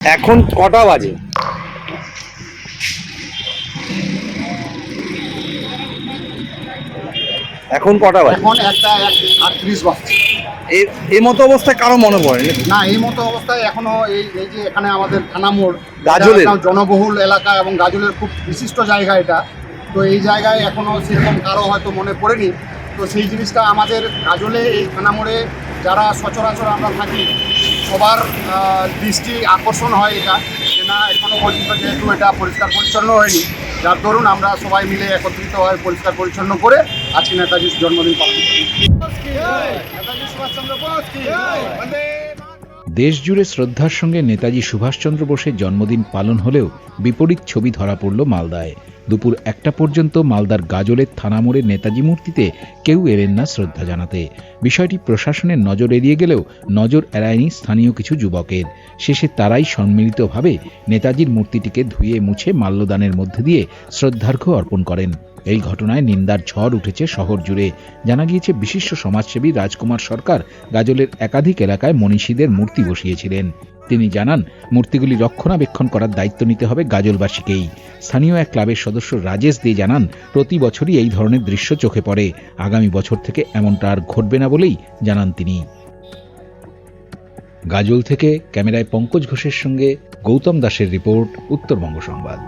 এখন কটা বাজে? এখন কটা বাজে? এখন একটা আটত্রিশ বাজছে। এই মতো অবস্থায় কারও মনে পড়ে? না এই মতো অবস্থায় এখনও এই এই যে এখানে আমাদের থানা মোড় গাজলের? জনবহুল এলাকা এবং গাজলের খুব বিশিষ্ট জায়গা এটা। তো এই জায়গায় এখনও সেরকম কারও হয়তো মনে পড়েনি। তো সেই জিনিসটা আমাদের গাজলে এই থানা মোড়ে যারা সচরাচর আমরা থাকি সবার দৃষ্টি আকর্ষণ হয় এটা যে না এখনও পর্যন্ত যেহেতু এটা পরিষ্কার পরিচ্ছন্ন হয়নি যার দরুন আমরা সবাই মিলে একত্রিত হয়ে পরিষ্কার পরিচ্ছন্ন করে আজকে নেতাজির জন্মদিন পালন করি। নেতাজি সুভাষচন্দ্র বোস কি বন্দে দেশ জুড়ে শ্রদ্ধার সঙ্গে নেতাজি সুভাষচন্দ্র বোসের জন্মদিন পালন হলেও বিপরীত ছবি ধরা পড়ল মালদায়। দুপুর একটা পর্যন্ত মালদার গাজলের থানা মোড়ে নেতাজি মূর্তিতে কেউ এলেন না শ্রদ্ধা জানাতে। বিষয়টি প্রশাসনের নজর এড়িয়ে গেলেও নজর এড়ায়নি স্থানীয় কিছু যুবকের। শেষে তারাই সম্মিলিতভাবে নেতাজির মূর্তিটিকে ধুয়ে মুছে মাল্যদানের মধ্যে দিয়ে শ্রদ্ধার্ঘ্য অর্পণ করেন। এই ঘটনায় নিন্দার ঝড় উঠেছে শহর জুড়ে। জানা গিয়েছে, বিশিষ্ট সমাজসেবী রাজকুমার সরকার গাজলের একাধিক এলাকায় মনীষীদের মূর্তি বসিয়েছিলেন। তিনি জানান, মূর্তিগুলি রক্ষণাবেক্ষণ করার দায়িত্ব নিতে হবে গাজলবাসীকেই। স্থানীয় এক ক্লাবের সদস্য রাজেশ দে জানান, প্রতি বছরই এই ধরনের দৃশ্য চোখে পড়ে। আগামী বছর থেকে এমনটা আর ঘটবে না বলেই জানান তিনি। গাজল থেকে ক্যামেরায় পঙ্কজ ঘোষের সঙ্গে গৌতম দাসের রিপোর্ট, উত্তরবঙ্গ সংবাদ।